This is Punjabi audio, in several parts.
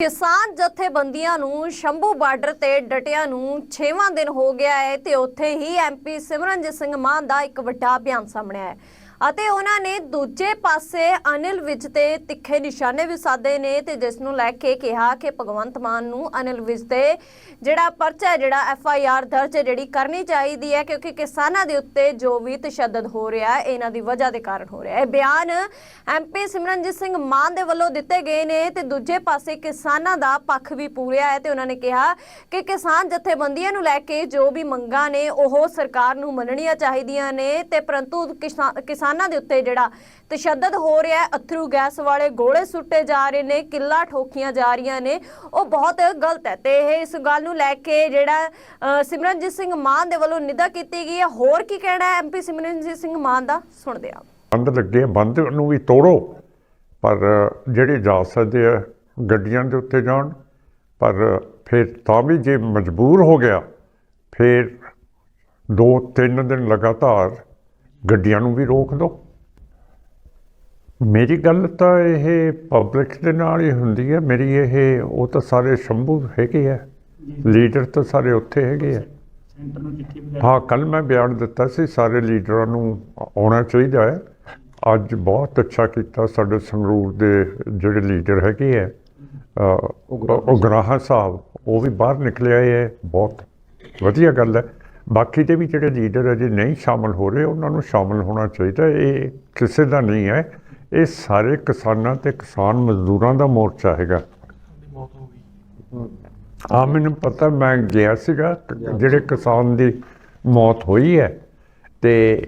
ਕਿਸਾਨ ਜਥੇਬੰਦੀਆਂ ਨੂੰ ਸ਼ੰਭੂ ਬਾਰਡਰ ਤੇ ਡਟਿਆਂ ਨੂੰ 6ਵਾਂ ਦਿਨ ਹੋ ਗਿਆ ਹੈ ਤੇ ਉੱਥੇ ਹੀ ਐਮਪੀ ਸਿਮਰਨਜੀਤ ਸਿੰਘ ਮਾਨ ਦਾ ਇੱਕ ਵੱਡਾ ਬਿਆਨ ਸਾਹਮਣੇ ਆਇਆ ਹੈ। ਅਤੇ ਉਹਨਾਂ ਨੇ ਦੂਜੇ ਪਾਸੇ ਅਨਿਲ ਵਿਜ ਤੇ ਤਿੱਖੇ ਨਿਸ਼ਾਨੇ ਵੀ ਸਾਧੇ ਨੇ ਤੇ ਜਿਸ ਨੂੰ ਲੈ ਕੇ ਕਿਹਾ ਕਿ ਭਗਵੰਤ ਮਾਨ ਨੂੰ ਅਨਿਲ ਵਿਜ ਤੇ ਜਿਹੜਾ ਪਰਚਾ ਜਿਹੜਾ ਐਫ ਆਈ ਆਰ ਦਰਜ ਹੈ, ਜਿਹੜੀ ਕਰਨੀ ਚਾਹੀਦੀ ਹੈ, ਕਿਉਂਕਿ ਕਿਸਾਨਾਂ ਦੇ ਉੱਤੇ ਜੋ ਵੀ ਤਸ਼ੱਦਦ ਹੋ ਰਿਹਾ ਹੈ, ਇਹਨਾਂ ਦੀ ਵਜ੍ਹਾ ਦੇ ਕਾਰਨ ਹੋ ਰਿਹਾ ਹੈ। ਇਹ ਬਿਆਨ ਐਮਪੀ ਸਿਮਰਨਜੀਤ ਸਿੰਘ ਮਾਨ ਦੇ ਵੱਲੋਂ ਦਿੱਤੇ ਗਏ ਨੇ ਤੇ ਦੂਜੇ ਪਾਸੇ ਕਿਸਾਨਾਂ ਦਾ ਪੱਖ ਵੀ ਪੂਰਿਆ ਹੈ ਤੇ ਉਹਨਾਂ ਨੇ ਕਿਹਾ ਕਿ ਕਿਸਾਨ ਜਥੇਬੰਦੀਆਂ ਨੂੰ ਲੈ ਕੇ ਜੋ ਵੀ ਮੰਗਾਂ ਨੇ, ਉਹ ਸਰਕਾਰ ਨੂੰ ਮੰਨਣੀਆਂ ਚਾਹੀਦੀਆਂ ਨੇ ਤੇ ਪਰੰਤੂ ਕਿਸਾਨ ਕਿਸਾਨਾਂ ਦੇ ਉੱਤੇ ਜਿਹੜਾ ਤਸ਼ੱਦਦ ਹੋ ਰਿਹਾ ਹੈ, ਅਥਰੂ ਗੈਸ ਵਾਲੇ ਗੋਲੇ ਸੁੱਟੇ ਜਾ ਰਹੇ ਨੇ, ਕਿੱਲਾ ਠੋਕੀਆਂ ਜਾ ਰਹੀਆਂ ਨੇ, ਉਹ ਬਹੁਤ ਗਲਤ ਹੈ। ਤੇ ਇਹ ਇਸ ਗੱਲ ਨੂੰ ਲੈ ਕੇ ਜਿਹੜਾ ਸਿਮਰਨਜੀਤ ਸਿੰਘ ਮਾਨ ਦੇ ਵੱਲੋਂ ਨਿੰਦਾ ਕੀਤੀ ਗਈ ਹੈ। ਹੋਰ ਕੀ ਕਹਿਣਾ ਹੈ ਐਮਪੀ ਸਿਮਰਨਜੀਤ ਸਿੰਘ ਮਾਨ ਦਾ? ਸੁਣਦੇ ਹਾਂ। ਬੰਦ ਲੱਗੇ ਬੰਦ ਨੂੰ ਵੀ ਤੋੜੋ, ਪਰ ਜਿਹੜੇ ਜਾ ਸਕਦੇ ਆ, ਗੱਡੀਆਂ ਦੇ ਉੱਤੇ ਜਾਣ, ਪਰ ਫਿਰ ਤਾਂ ਵੀ ਜੇ ਮਜਬੂਰ ਹੋ ਗਿਆ, ਫਿਰ ਦੋ ਤਿੰਨ ਦਿਨ ਲਗਾਤਾਰ ਗੱਡੀਆਂ ਨੂੰ ਵੀ ਰੋਕ ਦਿਓ ਮੇਰੀ ਗੱਲ ਤਾਂ ਇਹ ਪਬਲਿਕ ਦੇ ਨਾਲ ਹੀ ਹੁੰਦੀ ਹੈ। ਮੇਰੀ ਇਹ ਉਹ ਤਾਂ ਸਾਰੇ ਸ਼ੰਭੂ ਹੈਗੇ ਆ। ਲੀਡਰ ਤਾਂ ਸਾਰੇ ਉੱਥੇ ਹੈਗੇ ਆ। ਹਾਂ ਕੱਲ ਮੈਂ ਬਿਆਨ ਦਿੱਤਾ ਸੀ ਸਾਰੇ ਲੀਡਰਾਂ ਨੂੰ ਆਉਣਾ ਚਾਹੀਦਾ ਹੈ। ਅੱਜ ਬਹੁਤ ਅੱਛਾ ਕੀਤਾ ਸਾਡੇ ਸੰਗਰੂਰ ਦੇ ਜਿਹੜੇ ਲੀਡਰ ਹੈਗੇ ਆ। ਅ, ਉਗਰਾਹਾਂ ਸਾਹਿਬ ਉਹ ਵੀ ਬਾਹਰ ਨਿਕਲੇ ਆਏ ਹੈ ਬਹੁਤ ਵਧੀਆ ਗੱਲ ਹੈ। ਬਾਕੀ ਦੇ ਵੀ ਜਿਹੜੇ ਲੀਡਰ ਅਜੇ ਨਹੀਂ ਸ਼ਾਮਲ ਹੋ ਰਹੇ ਉਹਨਾਂ ਨੂੰ ਸ਼ਾਮਲ ਹੋਣਾ ਚਾਹੀਦਾ। ਇਹ ਕਿਸੇ ਦਾ ਨਹੀਂ ਹੈ। ਇਹ ਸਾਰੇ ਕਿਸਾਨਾਂ ਤੇ ਕਿਸਾਨ ਮਜ਼ਦੂਰਾਂ ਦਾ ਮੋਰਚਾ ਹੈਗਾ। ਆ ਮੈਨੂੰ ਪਤਾ ਮੈਂ ਗਿਆ ਸੀਗਾ ਜਿਹੜੇ ਕਿਸਾਨ ਦੀ ਮੌਤ ਹੋਈ ਹੈ ਤੇ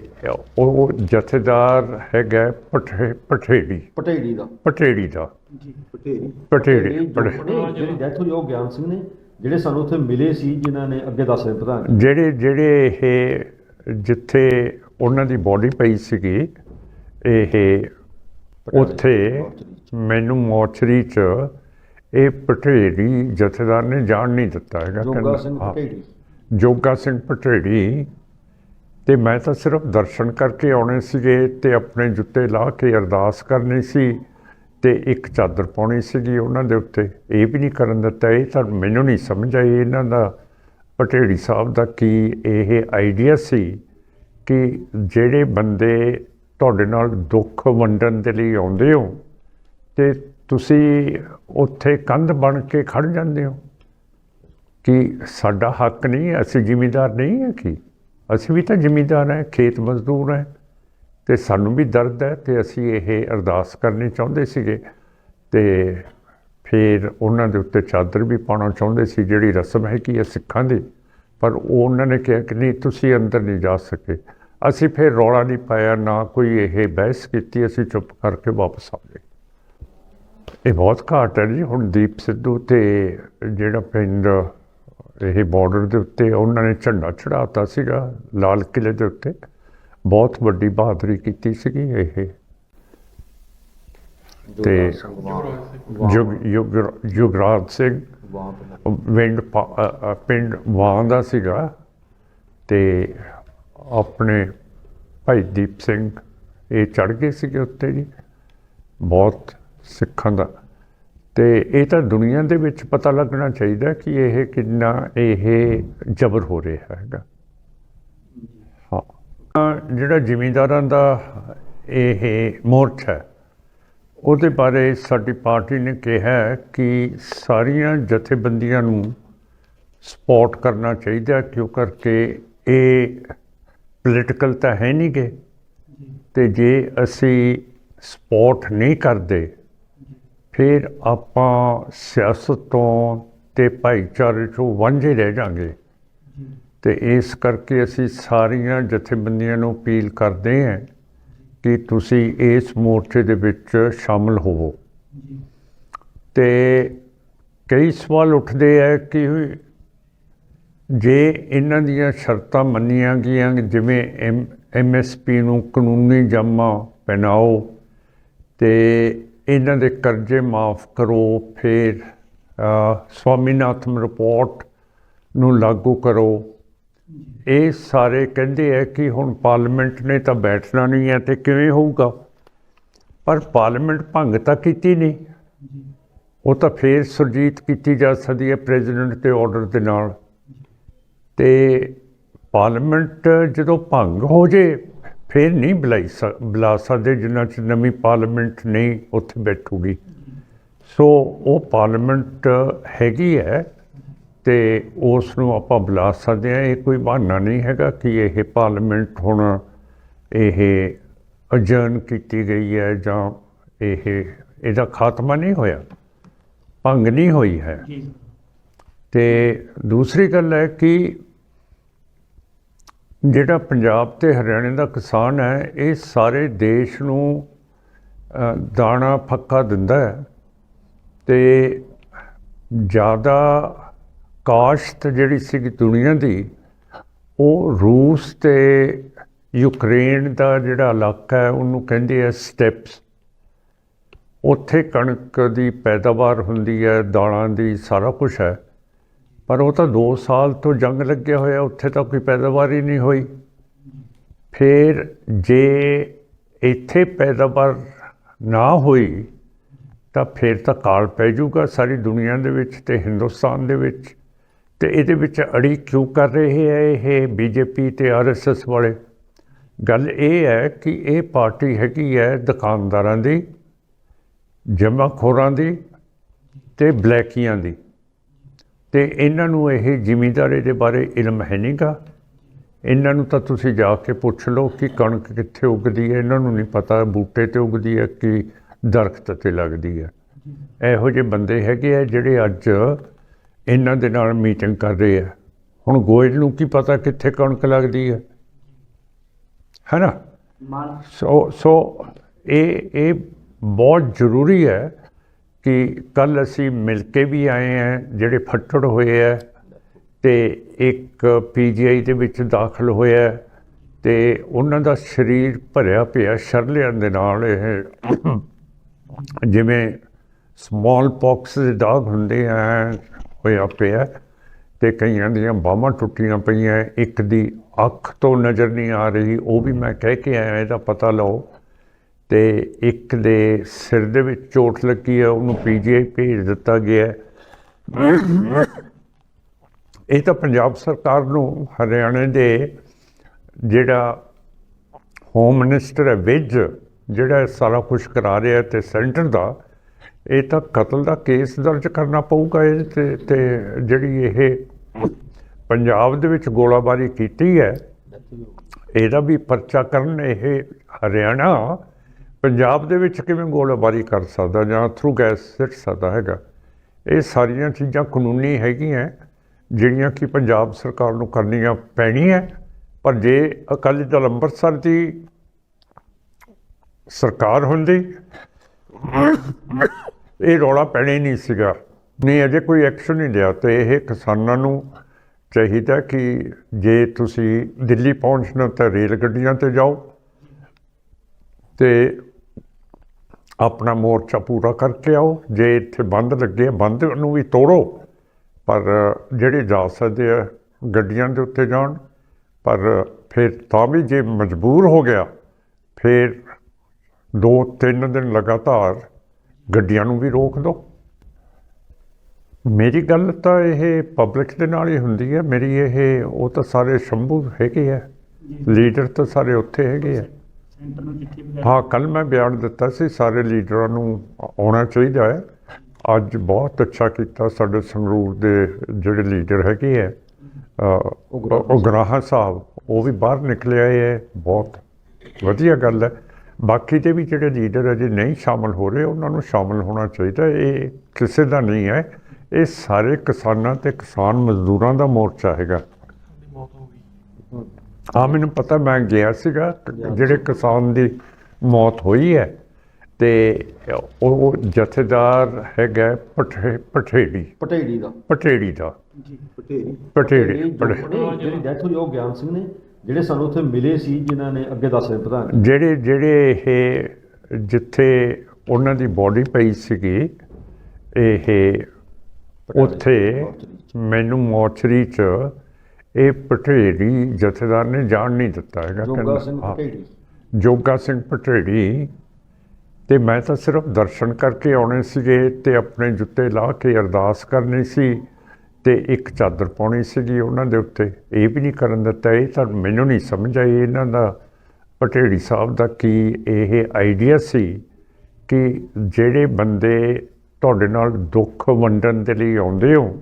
ਉਹ ਜਥੇਦਾਰ ਹੈਗਾ ਪਠੇ ਪਠੇੜੀ। ਪਟੇੜੀ ਦਾ। ਪਠੇੜੀ ਦਾ। ਪਟੇੜੀ ਪਠੇੜੀ ਪਠੇ- ਜਿਹੜੀ ਡੈਥ ਹੋਈ ਉਹ ਗਿਆਨ ਸਿੰਘ ਨੇ। ਜਿਹੜੇ ਸਾਨੂੰ ਉੱਥੇ ਮਿਲੇ ਸੀ ਜਿਨ੍ਹਾਂ ਨੇ ਅੱਗੇ ਦੱਸ ਰਹੇ ਪ੍ਰਧਾਨ ਜਿਹੜੇ ਜਿਹੜੇ ਇਹ ਜਿੱਥੇ ਉਹਨਾਂ ਦੀ ਬੋਡੀ ਪਈ ਸੀਗੀ ਇਹ ਉੱਥੇ ਮੈਨੂੰ ਮੋਚਰੀ ਚ ਇਹ ਪਠੇੜੀ ਜਥੇਦਾਰ ਨੇ ਜਾਣ ਨਹੀਂ ਦਿੱਤਾ ਹੈਗਾ ਜੋਗਾ ਸਿੰਘ। ਪਟੇੜੀ ਜੋਗਾ ਸਿੰਘ ਪਟੇੜੀ ਤੇ ਮੈਂ ਤਾਂ ਸਿਰਫ ਦਰਸ਼ਨ ਕਰਕੇ ਆਉਣੇ ਸੀਗੇ ਤੇ ਆਪਣੇ ਜੁੱਤੇ ਲਾ ਕੇ ਅਰਦਾਸ ਕਰਨੀ ਸੀ। ਤੇ ਇੱਕ ਚਾਦਰ ਪਾਉਣੀ ਸੀਗੀ ਉਹਨਾਂ ਦੇ ਉੱਤੇ। ਇਹ ਵੀ ਨਹੀਂ ਕਰਨ ਦਿੱਤਾ। ਇਹ ਤਾਂ ਮੈਨੂੰ ਨਹੀਂ ਸਮਝ ਆਈ ਇਹਨਾਂ ਦਾ ਪਟੇੜੀ ਸਾਹਿਬ ਦਾ ਕੀ ਇਹ ਆਈਡੀਆ ਸੀ ਕਿ ਜਿਹੜੇ ਬੰਦੇ ਤੁਹਾਡੇ ਨਾਲ ਦੁੱਖ ਵੰਡਣ ਦੇ ਲਈ ਆਉਂਦੇ ਹੋ ਤੇ ਤੁਸੀਂ ਉੱਥੇ ਕੰਧ ਬਣ ਕੇ ਖੜ ਜਾਂਦੇ ਹੋ ਕਿ ਸਾਡਾ ਹੱਕ ਨਹੀਂ ਅਸੀਂ ਜ਼ਿਮੀਦਾਰ ਨਹੀਂ ਹੈ ਕਿ? ਅਸੀਂ ਵੀ ਤਾਂ ਜ਼ਿਮੀਦਾਰ ਹੈ, ਖੇਤ ਮਜ਼ਦੂਰ ਹੈ। ਤੇ ਸਾਨੂੰ ਵੀ ਦਰਦ ਹੈ ਤੇ ਅਸੀਂ ਇਹ ਅਰਦਾਸ ਕਰਨੀ ਚਾਹੁੰਦੇ ਸੀਗੇ। ਤੇ ਫਿਰ ਉਹਨਾਂ ਦੇ ਉੱਤੇ ਚਾਦਰ ਵੀ ਪਾਉਣਾ ਚਾਹੁੰਦੇ ਸੀ, ਜਿਹੜੀ ਰਸਮ ਹੈ ਕਿ ਇਹ ਸਿੱਖਾਂ ਦੀ। ਪਰ ਉਹ ਉਹਨਾਂ ਨੇ ਕਿਹਾ ਕਿ ਨਹੀਂ, ਤੁਸੀਂ ਅੰਦਰ ਨਹੀਂ ਜਾ ਸਕੇ। ਅਸੀਂ ਫਿਰ ਰੌਲਾ ਨਹੀਂ ਪਾਇਆ, ਨਾ ਕੋਈ ਇਹ ਬਹਿਸ ਕੀਤੀ, ਅਸੀਂ ਚੁੱਪ ਕਰਕੇ ਵਾਪਸ ਆ ਗਏ। ਇਹ ਬਹੁਤ ਘਾਟ ਹੈ ਜੀ। ਹੁਣ ਦੀਪ ਸਿੱਧੂ ਤੇ ਜਿਹੜਾ ਪਿੰਡ, ਇਹ ਬਾਰਡਰ ਦੇ ਉੱਤੇ ਉਹਨਾਂ ਨੇ ਝੰਡਾ ਚੜਾਤਾ ਸੀਗਾ, ਲਾਲ ਕਿਲੇ ਦੇ ਉੱਤੇ। ਬਹੁਤ ਵੱਡੀ ਬਹਾਦਰੀ ਕੀਤੀ ਸੀਗੀ ਇਹ। ਤੇ ਯੁਗ ਯੁਗਰਾਜ ਸਿੰਘ ਪਿੰਡ ਪਿੰਡ ਵਾਂ ਦਾ ਸੀਗਾ। ਤੇ ਆਪਣੇ ਭਾਈ ਦੀਪ ਸਿੰਘ ਇਹ ਚੜ ਗਏ ਸੀਗੇ ਉੱਤੇ ਜੀ ਬਹੁਤ ਸਿੱਖਾਂ ਦਾ। ਤੇ ਇਹ ਤਾਂ ਦੁਨੀਆ ਦੇ ਵਿੱਚ ਪਤਾ ਲੱਗਣਾ ਚਾਹੀਦਾ ਕਿ ਇਹ ਕਿੰਨਾ ਇਹ ਜ਼ਬਰ ਹੋ ਰਿਹਾ ਹੈਗਾ। ਜਿਹੜਾ ਜ਼ਿਮੀਂਦਾਰਾਂ ਦਾ ਇਹ ਮੋਰਚਾ ਹੈ, ਉਹਦੇ ਬਾਰੇ ਸਾਡੀ ਪਾਰਟੀ ਨੇ ਕਿਹਾ ਕਿ ਸਾਰੀਆਂ ਜਥੇਬੰਦੀਆਂ ਨੂੰ ਸਪੋਰਟ ਕਰਨਾ ਚਾਹੀਦਾ ਕਿਉਂ ਕਰਕੇ ਇਹ ਪੋਲੀਟੀਕਲ ਤਾਂ ਹੈ ਨਹੀਂ ਗੇ। ਤੇ ਜੇ ਅਸੀਂ ਸਪੋਰਟ ਨਹੀਂ ਕਰਦੇ, ਫਿਰ ਆਪਾਂ ਸਿਆਸਤ ਤੋਂ ਤੇ ਭਾਈਚਾਰੇ ਤੋਂ ਵਾਂਝੇ ਰਹਿ ਜਾਾਂਗੇ। ਤੇ ਇਸ ਕਰਕੇ ਅਸੀਂ ਸਾਰੀਆਂ ਜਥੇਬੰਦੀਆਂ ਨੂੰ ਅਪੀਲ ਕਰਦੇ ਹਾਂ ਕਿ ਤੁਸੀਂ ਇਸ ਮੋਰਚੇ ਦੇ ਵਿੱਚ ਸ਼ਾਮਲ ਹੋਵੋ। ਤੇ ਕਈ ਸਵਾਲ ਉੱਠਦੇ ਆ ਕਿ ਜੇ ਇਹਨਾਂ ਦੀਆਂ ਸ਼ਰਤਾਂ ਮੰਨੀਆਂ ਗਈਆਂ ਜਿਵੇਂ ਐਮਐਸਪੀ ਨੂੰ ਕਾਨੂੰਨੀ ਜਾਮਾ ਪਹਿਨਾਓ ਤੇ ਇਹਨਾਂ ਦੇ ਕਰਜ਼ੇ ਮਾਫ ਕਰੋ ਫਿਰ ਸਵਾਮੀਨਾਥਨ ਰਿਪੋਰਟ ਨੂੰ ਲਾਗੂ ਕਰੋ ਇਹ ਸਾਰੇ ਕਹਿੰਦੇ ਆ ਕਿ ਹੁਣ ਪਾਰਲੀਮੈਂਟ ਨੇ ਤਾਂ ਬੈਠਣਾ ਨਹੀਂ ਹੈ ਤੇ ਕਿਵੇਂ ਹੋਊਗਾ? ਪਰ ਪਾਰਲੀਮੈਂਟ ਭੰਗ ਤਾਂ ਕੀਤੀ ਨਹੀਂ। ਉਹ ਤਾਂ ਫੇਰ ਸੁਰਜੀਤ ਕੀਤੀ ਜਾ ਸਕਦੀ ਹੈ ਪ੍ਰੈਜ਼ੀਡੈਂਟ ਦੇ ਆਰਡਰ ਦੇ ਨਾਲ। ਤੇ ਪਾਰਲੀਮੈਂਟ ਜਦੋਂ ਭੰਗ ਹੋ ਜੇ, ਫਿਰ ਨਹੀਂ ਬੁਲਾਈ ਸ- ਬੁਲਾ ਸਕਦੇ ਜਿੰਨਾ ਚ ਨਵੀਂ ਪਾਰਲੀਮੈਂਟ ਨਹੀਂ ਉੱਥੇ ਬੈਠੂਗੀ। ਸੋ ਉਹ ਪਾਰਲੀਮੈਂਟ ਹੈਗੀ ਹੈ ਤੇ ਉਸ ਨੂੰ ਆਪਾਂ ਬੁਲਾ ਸਕਦੇ ਹਾਂ। ਇਹ ਕੋਈ ਬਹਾਨਾ ਨਹੀਂ ਹੈਗਾ ਕਿ ਇਹ ਪਾਰਲੀਮੈਂਟ ਹੁਣ ਇਹ ਅਜਰਨ ਕੀਤੀ ਗਈ ਹੈ ਜਾਂ ਇਹ ਇਹਦਾ ਖਾਤਮਾ ਨਹੀਂ ਹੋਇਆ ਭੰਗ ਨਹੀਂ ਹੋਈ ਹੈ। ਤੇ ਦੂਸਰੀ ਗੱਲ ਹੈ ਕਿ ਜਿਹੜਾ ਪੰਜਾਬ ਤੇ ਹਰਿਆਣੇ ਦਾ ਕਿਸਾਨ ਹੈ ਇਹ ਸਾਰੇ ਦੇਸ਼ ਨੂੰ ਦਾਣਾ ਫੱਕਾ ਦਿੰਦਾ ਹੈ ਤੇ ਜ਼ਿਆਦਾ ਕਾਸ਼ਤ ਜਿਹੜੀ ਸੀਗੀ ਦੁਨੀਆ ਦੀ, ਉਹ ਰੂਸ ਤੇ ਯੂਕਰੇਨ ਦਾ ਜਿਹੜਾ ਇਲਾਕਾ ਹੈ, ਉਹਨੂੰ ਕਹਿੰਦੇ ਆ ਸਟੈਪਸ। ਉੱਥੇ ਕਣਕ ਦੀ ਪੈਦਾਵਾਰ ਹੁੰਦੀ ਹੈ, ਦਾਲਾਂ ਦੀ, ਸਾਰਾ ਕੁਝ ਹੈ। ਪਰ ਉਹ ਤਾਂ 2 ਸਾਲ ਤੋਂ ਜੰਗ ਲੱਗਿਆ ਹੋਇਆ, ਉੱਥੇ ਤਾਂ ਕੋਈ ਪੈਦਾਵਾਰ ਹੀ ਨਹੀਂ ਹੋਈ। ਫਿਰ ਜੇ ਇੱਥੇ ਪੈਦਾਵਾਰ ਨਾ ਹੋਈ, ਤਾਂ ਫਿਰ ਤਾਂ ਕਾਲ ਪੈ ਜਾਊਗਾ ਸਾਰੀ ਦੁਨੀਆ ਦੇ ਵਿੱਚ ਤੇ ਹਿੰਦੁਸਤਾਨ ਦੇ ਵਿੱਚ। ਤੇ ਇਹਦੇ ਵਿੱਚ ਅੜੀ ਕਿਉਂ ਕਰ ਰਹੇ ਹੈ ਇਹ ਬੀਜੇਪੀ ਤੇ ਆਰਐਸਐਸ ਵਾਲੇ? ਗੱਲ ਇਹ ਹੈ ਕਿ ਇਹ ਪਾਰਟੀ ਹੈਗੀ ਹੈ ਦੁਕਾਨਦਾਰਾਂ ਦੀ, ਜਮਾਖੋਰਾਂ ਦੀ ਤੇ ਬਲੈਕੀਆਂ ਦੀ। ਤੇ ਇਹਨਾਂ ਨੂੰ ਇਹ ਜ਼ਿਮੀਂਦਾਰੀ ਦੇ ਬਾਰੇ ਇਲਮ ਹੈ ਨਹੀਂਗਾ। ਇਹਨਾਂ ਨੂੰ ਤਾਂ ਤੁਸੀਂ ਜਾ ਕੇ ਪੁੱਛ ਲਓ ਕਿ ਕਣਕ ਕਿੱਥੇ ਉੱਗਦੀ ਹੈ। ਇਹਨਾਂ ਨੂੰ ਨਹੀਂ ਪਤਾ ਬੂਟੇ ਤੇ ਉੱਗਦੀ ਹੈ ਕਿ ਦਰਖਤ ਤੇ ਲੱਗਦੀ ਹੈ। ਇਹੋ ਜਿਹੇ ਬੰਦੇ ਹੈਗੇ ਆ ਜਿਹੜੇ ਅੱਜ ਇਹਨਾਂ ਦੇ ਨਾਲ ਮੀਟਿੰਗ ਕਰ ਰਹੇ ਆ। ਹੁਣ ਗੋਇਲ ਨੂੰ ਕੀ ਪਤਾ ਕਿੱਥੇ ਕਣਕ ਲੱਗਦੀ ਹੈ ਹੈ ਨਾ? ਸੋ ਸੋ ਇਹ ਇਹ ਬਹੁਤ ਜ਼ਰੂਰੀ ਹੈ ਕਿ ਕੱਲ ਅਸੀਂ ਮਿਲ ਕੇ ਵੀ ਆਏ ਹਾਂ ਜਿਹੜੇ ਫੱਟੜ ਹੋਏ ਹੈ ਤੇ ਇੱਕ ਪੀਜੀਆਈ ਦੇ ਵਿੱਚ ਦਾਖਲ ਹੋਇਆ ਹੈ ਤੇ ਉਹਨਾਂ ਦਾ ਸਰੀਰ ਭਰਿਆ ਪਿਆ ਸ਼ਰਲਿਆਂ ਦੇ ਨਾਲ ਇਹ ਜਿਵੇਂ ਸਮਾਲ ਪੌਕਸ ਦੇ ਦਾਗ ਹੁੰਦੇ ਆ ਹੋਇਆ ਪਿਆ ਤੇ ਕਈਆਂ ਦੀਆਂ ਬਾਹਾਂ ਟੁੱਟੀਆਂ ਪਈਆਂ ਇੱਕ ਦੀ ਅੱਖ ਤੋਂ ਨਜ਼ਰ ਨਹੀਂ ਆ ਰਹੀ, ਉਹ ਵੀ ਮੈਂ ਕਹਿ ਕੇ ਆਇਆ, ਇਹਦਾ ਪਤਾ ਲਓ। ਤੇ ਇੱਕ ਦੇ ਸਿਰ ਦੇ ਵਿੱਚ ਚੋਟ ਲੱਗੀ ਹੈ, ਉਹਨੂੰ ਪੀਜੀਆਈ ਭੇਜ ਦਿੱਤਾ ਗਿਆ ਇਹ ਤਾਂ ਪੰਜਾਬ ਸਰਕਾਰ ਨੂੰ ਹਰਿਆਣੇ ਦੇ ਜਿਹੜਾ ਹੋਮ ਮਿਨਿਸਟਰ ਹੈ, ਵਿਜ, ਜਿਹੜਾ ਸਾਰਾ ਕੁਝ ਕਰਾ ਰਿਹਾ ਤੇ ਸੈਂਟਰ ਦਾ ਇਹ ਤਾਂ ਕਤਲ ਦਾ ਕੇਸ ਦਰਜ ਕਰਨਾ ਪਊਗਾ ਇਹ ਤੇ ਤੇ ਜਿਹੜੀ ਇਹ ਪੰਜਾਬ ਦੇ ਵਿੱਚ ਗੋਲਾਬਾਰੀ ਕੀਤੀ ਹੈ, ਇਹਦਾ ਵੀ ਪਰਚਾ ਕਰਨ ਇਹ ਹਰਿਆਣਾ ਪੰਜਾਬ ਦੇ ਵਿੱਚ ਕਿਵੇਂ ਗੋਲਾਬਾਰੀ ਕਰ ਸਕਦਾ ਜਾਂ ਥਰੂ ਗੈਸ ਸਿੱਟ ਸਕਦਾ ਹੈਗਾ। ਇਹ ਸਾਰੀਆਂ ਚੀਜ਼ਾਂ ਕਾਨੂੰਨੀ ਹੈਗੀਆਂ, ਜਿਹੜੀਆਂ ਕਿ ਪੰਜਾਬ ਸਰਕਾਰ ਨੂੰ ਕਰਨੀਆਂ ਪੈਣੀਆਂ, ਪਰ ਜੇ ਅਕਾਲੀ ਦਲ ਅੰਮ੍ਰਿਤਸਰ ਦੀ ਸਰਕਾਰ ਹੁੰਦੀ ਇਹ ਰੌਲਾ ਪੈਣਾ ਹੀ ਨਹੀਂ ਸੀਗਾ। ਨਹੀਂ, ਅਜੇ ਕੋਈ ਐਕਸ਼ਨ ਨਹੀਂ ਲਿਆ ਤੇ ਇਹ ਕਿਸਾਨਾਂ ਨੂੰ ਚਾਹੀਦਾ ਕਿ ਜੇ ਤੁਸੀਂ ਦਿੱਲੀ ਪਹੁੰਚਣਾ ਤਾਂ ਰੇਲ ਗੱਡੀਆਂ ਤੇ ਜਾਓ ਤੇ ਆਪਣਾ ਮੋਰਚਾ ਪੂਰਾ ਕਰਕੇ ਆਓ। ਜੇ ਇੱਥੇ ਬੰਦ ਲੱਗੇ, ਬੰਦ ਨੂੰ ਵੀ ਤੋੜੋ, ਪਰ ਜਿਹੜੇ ਜਾ ਸਕਦੇ ਆ ਗੱਡੀਆਂ ਦੇ ਉੱਤੇ ਜਾਣ, ਪਰ ਫਿਰ ਤਾਂ ਵੀ ਜੇ ਮਜਬੂਰ ਹੋ ਗਿਆ, ਫਿਰ ਦੋ ਤਿੰਨ ਦਿਨ ਲਗਾਤਾਰ ਗੱਡੀਆਂ ਨੂੰ ਵੀ ਰੋਕ ਦਿਓ ਮੇਰੀ ਗੱਲ ਤਾਂ ਇਹ ਪਬਲਿਕ ਦੇ ਨਾਲ ਹੀ ਹੁੰਦੀ ਹੈ। ਮੇਰੀ ਇਹ ਉਹ ਤਾਂ ਸਾਰੇ ਸ਼ੰਭੂ ਹੈਗੇ ਆ। ਲੀਡਰ ਤਾਂ ਸਾਰੇ ਉੱਥੇ ਹੈਗੇ ਆ। ਹਾਂ ਕੱਲ ਮੈਂ ਬਿਆਨ ਦਿੱਤਾ ਸੀ ਸਾਰੇ ਲੀਡਰਾਂ ਨੂੰ ਆਉਣਾ ਚਾਹੀਦਾ ਹੈ। ਅੱਜ ਬਹੁਤ ਅੱਛਾ ਕੀਤਾ ਸਾਡੇ ਸੰਗਰੂਰ ਦੇ ਜਿਹੜੇ ਲੀਡਰ ਹੈਗੇ ਅ, ਉਗਰਾਹਾਂ ਸਾਹਿਬ। ਉਹ ਵੀ ਬਾਹਰ ਨਿਕਲੇ ਆਏ ਬਹੁਤ ਵਧੀਆ ਗੱਲ ਹੈ। ਬਾਕੀ ਦੇ ਵੀ ਜਿਹੜੇ ਲੀਡਰ ਅਜੇ ਨਹੀਂ ਸ਼ਾਮਲ ਹੋ ਰਹੇ ਉਹਨਾਂ ਨੂੰ ਸ਼ਾਮਲ ਹੋਣਾ ਚਾਹੀਦਾ। ਇਹ ਕਿਸੇ ਦਾ ਨਹੀਂ ਹੈ। ਇਹ ਸਾਰੇ ਕਿਸਾਨਾਂ ਤੇ ਕਿਸਾਨ ਮਜ਼ਦੂਰਾਂ ਦਾ ਮੋਰਚਾ ਹੈਗਾ। ਹਾਂ ਮੈਨੂੰ ਪਤਾ ਮੈਂ ਗਿਆ ਸੀਗਾ ਜਿਹੜੇ ਕਿਸਾਨ ਦੀ ਮੌਤ ਹੋਈ ਹੈ ਤੇ ਉਹ ਜਥੇਦਾਰ ਹੈਗਾ ਪਠੇ ਪਠੇੜੀ। ਪਟੇੜੀ ਦਾ। ਪਠੇੜੀ ਦਾ। ਜੀ। ਪਟੇੜੀ ਪਠੇੜੀ ਪਠੇ- ਜਿਹੜੀ ਡੈਥ ਹੋਈ ਉਹ ਗਿਆਨ ਸਿੰਘ ਨੇ। ਜਿਹੜੇ ਸਾਨੂੰ ਉੱਥੇ ਮਿਲੇ ਸੀ ਜਿਨ੍ਹਾਂ ਨੇ ਅੱਗੇ ਦੱਸ ਰਹੇ ਪ੍ਰਧਾਨ ਜਿਹੜੇ ਜਿਹੜੇ ਇਹ ਜਿੱਥੇ ਉਹਨਾਂ ਦੀ ਬੋਡੀ ਪਈ ਸੀਗੀ ਇਹ ਉੱਥੇ ਮੈਨੂੰ ਮੋਚਰੀ ਚ ਇਹ ਪਠੇੜੀ ਜਥੇਦਾਰ ਨੇ ਜਾਣ ਨਹੀਂ ਦਿੱਤਾ ਹੈਗਾ। ਜੋਗਾ ਸਿੰਘ। ਪਟੇੜੀ ਜੋਗਾ ਸਿੰਘ ਪਟੇੜੀ ਤੇ ਮੈਂ ਤਾਂ ਸਿਰਫ ਦਰਸ਼ਨ ਕਰਕੇ ਆਉਣੇ ਸੀਗੇ ਤੇ ਆਪਣੇ ਜੁੱਤੇ ਲਾ ਕੇ ਅਰਦਾਸ ਕਰਨੀ ਸੀ। ਤੇ ਇੱਕ ਚਾਦਰ ਪਾਉਣੀ ਸੀਗੀ ਉਹਨਾਂ ਦੇ ਉੱਤੇ। ਇਹ ਵੀ ਨਹੀਂ ਕਰਨ ਦਿੱਤਾ, ਇਹ ਤਾਂ ਮੈਨੂੰ ਨਹੀਂ ਸਮਝ ਆਈ ਇਹਨਾਂ ਦਾ, ਪਟੇੜੀ ਸਾਹਿਬ ਦਾ ਕੀ ਇਹ ਆਈਡੀਆ ਸੀ ਕਿ ਜਿਹੜੇ ਬੰਦੇ ਤੁਹਾਡੇ ਨਾਲ ਦੁੱਖ ਵੰਡਣ ਦੇ ਲਈ ਆਉਂਦੇ ਹੋ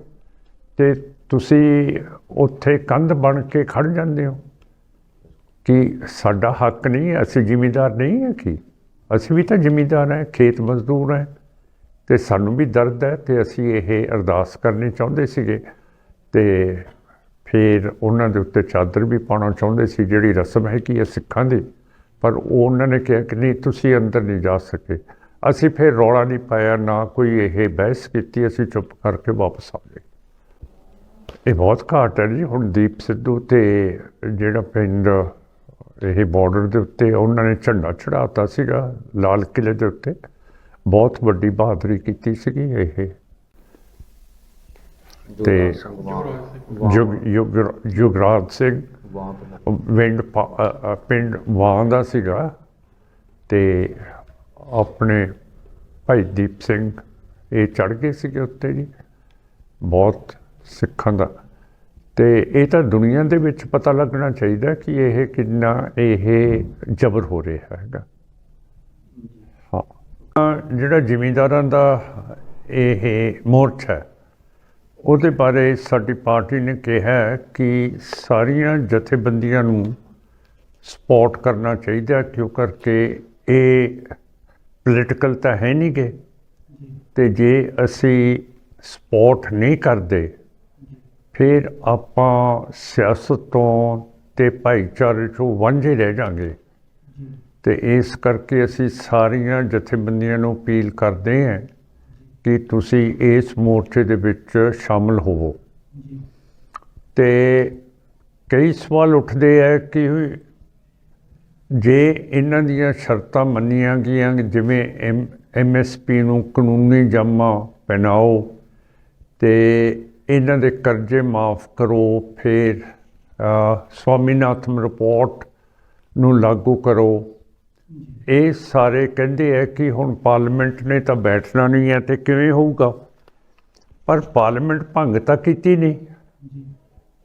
ਤੇ ਤੁਸੀਂ ਉੱਥੇ ਕੰਧ ਬਣ ਕੇ ਖੜ ਜਾਂਦੇ ਹੋ ਕਿ ਸਾਡਾ ਹੱਕ ਨਹੀਂ ਅਸੀਂ ਜ਼ਿਮੀਂਦਾਰ ਨਹੀਂ ਹੈ ਕਿ? ਅਸੀਂ ਵੀ ਤਾਂ ਜ਼ਿਮੀਦਾਰ ਹੈ, ਖੇਤ ਮਜ਼ਦੂਰ ਹੈ। ਤੇ ਸਾਨੂੰ ਵੀ ਦਰਦ ਹੈ ਤੇ ਅਸੀਂ ਇਹ ਅਰਦਾਸ ਕਰਨੀ ਚਾਹੁੰਦੇ ਸੀਗੇ ਤੇ ਫਿਰ ਉਹਨਾਂ ਦੇ ਉੱਤੇ ਚਾਦਰ ਵੀ ਪਾਉਣਾ ਚਾਹੁੰਦੇ ਸੀ, ਜਿਹੜੀ ਰਸਮ ਹੈ ਕਿ ਇਹ ਸਿੱਖਾਂ ਦੀ, ਪਰ ਉਹ ਉਹਨਾਂ ਨੇ ਕਿਹਾ ਕਿ ਨਹੀਂ, ਤੁਸੀਂ ਅੰਦਰ ਨਹੀਂ ਜਾ ਸਕੇ। ਅਸੀਂ ਫਿਰ ਰੌਲਾ ਨਹੀਂ ਪਾਇਆ, ਨਾ ਕੋਈ ਇਹ ਬਹਿਸ ਕੀਤੀ, ਅਸੀਂ ਚੁੱਪ ਕਰਕੇ ਵਾਪਸ ਆ ਗਏ। ਇਹ ਬਹੁਤ ਘਾਟ ਹੈ ਜੀ, ਹੁਣ ਦੀਪ ਸਿੱਧੂ ਤੇ ਜਿਹੜਾ ਪਿੰਡ, ਇਹ ਬਾਰਡਰ ਦੇ ਉੱਤੇ ਉਹਨਾਂ ਨੇ ਝੰਡਾ ਚੜਾਤਾ ਸੀਗਾ, ਲਾਲ ਕਿਲੇ ਦੇ ਉੱਤੇ। ਬਹੁਤ ਵੱਡੀ ਬਹਾਦਰੀ ਕੀਤੀ ਸੀਗੀ ਇਹ। ਤੇ ਯੁਗ ਯੁਗ ਯੁਗਰਾਜ ਸਿੰਘ। ਪਿੰਡ ਪਿੰਡ ਵਾਂ ਦਾ ਸੀਗਾ। ਤੇ ਆਪਣੇ ਭਾਈ ਦੀਪ ਸਿੰਘ ਇਹ ਚੜ ਗਏ ਸੀਗੇ ਉੱਤੇ ਜੀ। ਬਹੁਤ ਸਿੱਖਾਂ ਦਾ। ਤੇ ਇਹ ਤਾਂ ਦੁਨੀਆ ਦੇ ਵਿੱਚ ਪਤਾ ਲੱਗਣਾ ਚਾਹੀਦਾ ਕਿ ਇਹ ਕਿੰਨਾ ਇਹ ਜ਼ਬਰ ਹੋ ਰਿਹਾ ਹੈਗਾ। ਜਿਹੜਾ ਜ਼ਿਮੀਂਦਾਰਾਂ ਦਾ ਇਹ ਮੋਰਚਾ ਉਹਦੇ ਬਾਰੇ ਸਾਡੀ ਪਾਰਟੀ ਨੇ ਕਿਹਾ ਕਿ ਸਾਰੀਆਂ ਜਥੇਬੰਦੀਆਂ ਨੂੰ ਸਪੋਰਟ ਕਰਨਾ ਚਾਹੀਦਾ ਕਿਉਂ ਕਰਕੇ ਇਹ ਪੋਲੀਟੀਕਲ ਤਾਂ ਹੈ ਨਹੀਂ ਗੇ। ਤੇ ਜੇ ਅਸੀਂ ਸਪੋਰਟ ਨਹੀਂ ਕਰਦੇ, ਫਿਰ ਆਪਾਂ ਸਿਆਸਤ ਤੋਂ ਤੇ ਭਾਈਚਾਰੇ ਤੋਂ ਵਾਂਝੇ ਰਹਿ ਜਾਾਂਗੇ। ਤੇ ਇਸ ਕਰਕੇ ਅਸੀਂ ਸਾਰੀਆਂ ਜਥੇਬੰਦੀਆਂ ਨੂੰ ਅਪੀਲ ਕਰਦੇ ਹਾਂ ਕਿ ਤੁਸੀਂ ਇਸ ਮੋਰਚੇ ਦੇ ਵਿੱਚ ਸ਼ਾਮਲ ਹੋਵੋ। ਤੇ ਕਈ ਸਵਾਲ ਉੱਠਦੇ ਆ ਕਿ ਜੇ ਇਹਨਾਂ ਦੀਆਂ ਸ਼ਰਤਾਂ ਮੰਨੀਆਂ ਗਈਆਂ ਜਿਵੇਂ ਐਮਐਸਪੀ ਨੂੰ ਕਾਨੂੰਨੀ ਜਮਾ ਪਹਿਨਾਓ ਤੇ ਇਹਨਾਂ ਦੇ ਕਰਜ਼ੇ ਮਾਫ ਕਰੋ ਫਿਰ ਸਵਾਮੀਨਾਥਨ ਰਿਪੋਰਟ ਨੂੰ ਲਾਗੂ ਕਰੋ ਇਹ ਸਾਰੇ ਕਹਿੰਦੇ ਆ ਕਿ ਹੁਣ ਪਾਰਲੀਮੈਂਟ ਨੇ ਤਾਂ ਬੈਠਣਾ ਨਹੀਂ ਹੈ ਤੇ ਕਿਵੇਂ ਹੋਊਗਾ? ਪਰ ਪਾਰਲੀਮੈਂਟ ਭੰਗ ਤਾਂ ਕੀਤੀ ਨਹੀਂ।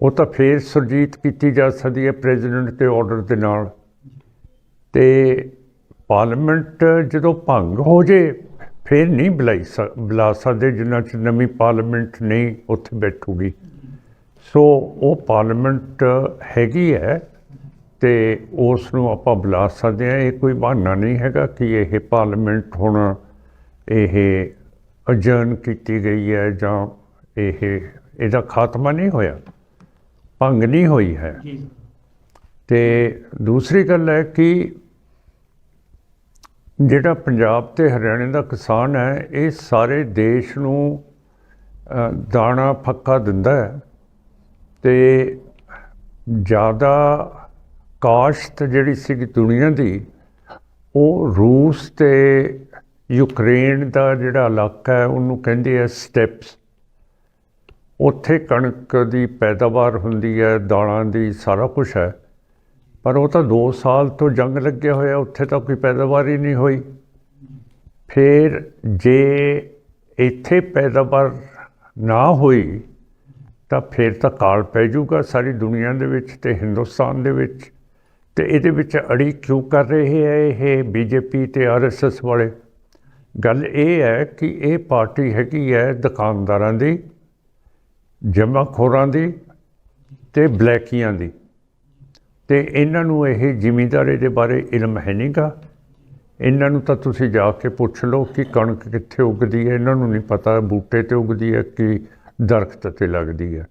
ਉਹ ਤਾਂ ਫੇਰ ਸੁਰਜੀਤ ਕੀਤੀ ਜਾ ਸਕਦੀ ਹੈ ਪ੍ਰੈਜ਼ੀਡੈਂਟ ਦੇ ਆਰਡਰ ਦੇ ਨਾਲ। ਤੇ ਪਾਰਲੀਮੈਂਟ ਜਦੋਂ ਭੰਗ ਹੋ ਜੇ, ਫਿਰ ਨਹੀਂ ਬੁਲਾਈ ਸ- ਬੁਲਾ ਸਕਦੇ ਜਿੰਨਾ ਚ ਨਵੀਂ ਪਾਰਲੀਮੈਂਟ ਨਹੀਂ ਉੱਥੇ ਬੈਠੂਗੀ। ਸੋ ਉਹ ਪਾਰਲੀਮੈਂਟ ਹੈਗੀ ਹੈ ਤੇ ਉਸ ਨੂੰ ਆਪਾਂ ਬੁਲਾ ਸਕਦੇ ਹਾਂ। ਇਹ ਕੋਈ ਬਹਾਨਾ ਨਹੀਂ ਹੈਗਾ ਕਿ ਇਹ ਪਾਰਲੀਮੈਂਟ ਹੁਣ ਇਹ ਅਜਰਨ ਕੀਤੀ ਗਈ ਹੈ ਜਾਂ ਇਹ ਇਹਦਾ ਖਾਤਮਾ ਨਹੀਂ ਹੋਇਆ। ਭੰਗ ਨਹੀਂ ਹੋਈ ਹੈ। ਤੇ ਦੂਸਰੀ ਗੱਲ ਹੈ ਕਿ ਜਿਹੜਾ ਪੰਜਾਬ ਤੇ ਹਰਿਆਣੇ ਦਾ ਕਿਸਾਨ ਹੈ ਇਹ ਸਾਰੇ ਦੇਸ਼ ਨੂੰ ਦਾਣਾ ਫੱਕਾ ਦਿੰਦਾ ਹੈ ਤੇ ਜ਼ਿਆਦਾ ਕਾਸ਼ਤ ਜਿਹੜੀ ਸੀ ਦੁਨੀਆ ਦੀ, ਉਹ ਰੂਸ ਤੇ ਯੂਕਰੇਨ ਦਾ ਜਿਹੜਾ ਇਲਾਕਾ ਹੈ, ਉਹਨੂੰ ਕਹਿੰਦੇ ਆ ਸਟੈਪਸ। ਉੱਥੇ ਕਣਕ ਦੀ ਪੈਦਾਵਾਰ ਹੁੰਦੀ ਹੈ, ਦਾਲਾਂ ਦੀ, ਸਾਰਾ ਕੁਝ ਹੈ। ਪਰ ਉਹ ਤਾਂ 2 ਸਾਲ ਤੋਂ ਜੰਗ ਲੱਗਿਆ ਹੋਇਆ, ਉੱਥੇ ਤਾਂ ਕੋਈ ਪੈਦਾਵਾਰ ਹੀ ਨਹੀਂ ਹੋਈ। ਫਿਰ ਜੇ ਇੱਥੇ ਪੈਦਾਵਾਰ ਨਾ ਹੋਈ, ਤਾਂ ਫਿਰ ਤਾਂ ਕਾਲ ਪੈ ਜਾਊਗਾ ਸਾਰੀ ਦੁਨੀਆ ਦੇ ਵਿੱਚ ਤੇ ਹਿੰਦੁਸਤਾਨ ਦੇ ਵਿੱਚ। ਤੇ ਇਹਦੇ ਵਿੱਚ ਅੜੀ ਕਿਉਂ ਕਰ ਰਹੇ ਹੈ ਇਹ ਬੀਜੇਪੀ ਤੇ ਆਰਐਸਐਸ ਵਾਲੇ? ਗੱਲ ਇਹ ਹੈ ਕਿ ਇਹ ਪਾਰਟੀ ਹੈਗੀ ਹੈ ਦੁਕਾਨਦਾਰਾਂ ਦੀ, ਜਮਾਖੋਰਾਂ ਦੀ ਤੇ ਬਲੈਕੀਆਂ ਦੀ। ਤੇ ਇਹਨਾਂ ਨੂੰ ਇਹ ਜ਼ਿਮੀਂਦਾਰੀ ਦੇ ਬਾਰੇ ਇਲਮ ਹੈ ਨਹੀਂਗਾ ਇਹਨਾਂ ਨੂੰ ਤਾਂ ਤੁਸੀਂ ਜਾ ਕੇ ਪੁੱਛ ਲਓ ਕਿ ਕਣਕ ਕਿੱਥੇ ਉੱਗਦੀ ਹੈ। ਇਹਨਾਂ ਨੂੰ ਨਹੀਂ ਪਤਾ ਬੂਟੇ ਤੇ ਉੱਗਦੀ ਹੈ ਕਿ ਦਰਖਤ ਤੇ ਲੱਗਦੀ ਹੈ।